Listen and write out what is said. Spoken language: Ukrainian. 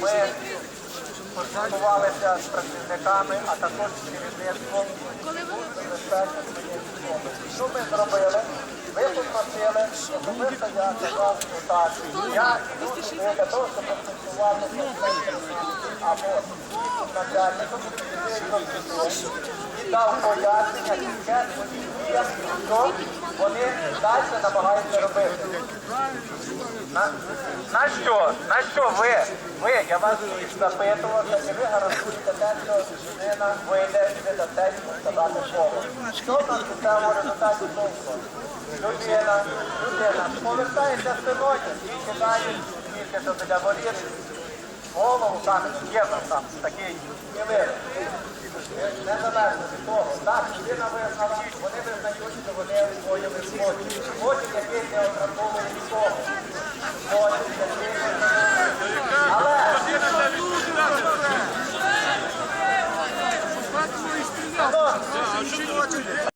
Ми поспілкувалися з працівниками, а також з керівництвом військове. Що ми зробили? Ви попросили, особисто я сказав так. Я сюди для того, щоб з або начальником і дав пояснення, яке вони далі намагаються робити. На, на що? На що ви? Ви, я вас запитувався, і ви гарантуєте те, що людина вийде і ви дасте сказати слово. Що в нас кінцевому результаті вийшло? Людина, людина повертається спиною і кидає тільки що біля воріт. Голову там є нас там такий сміливий. Незалежно від того, так, людина визнала, вони визнають, що вони воїни злочин. Злочин, який не обраховує нікого. Şu açıldı.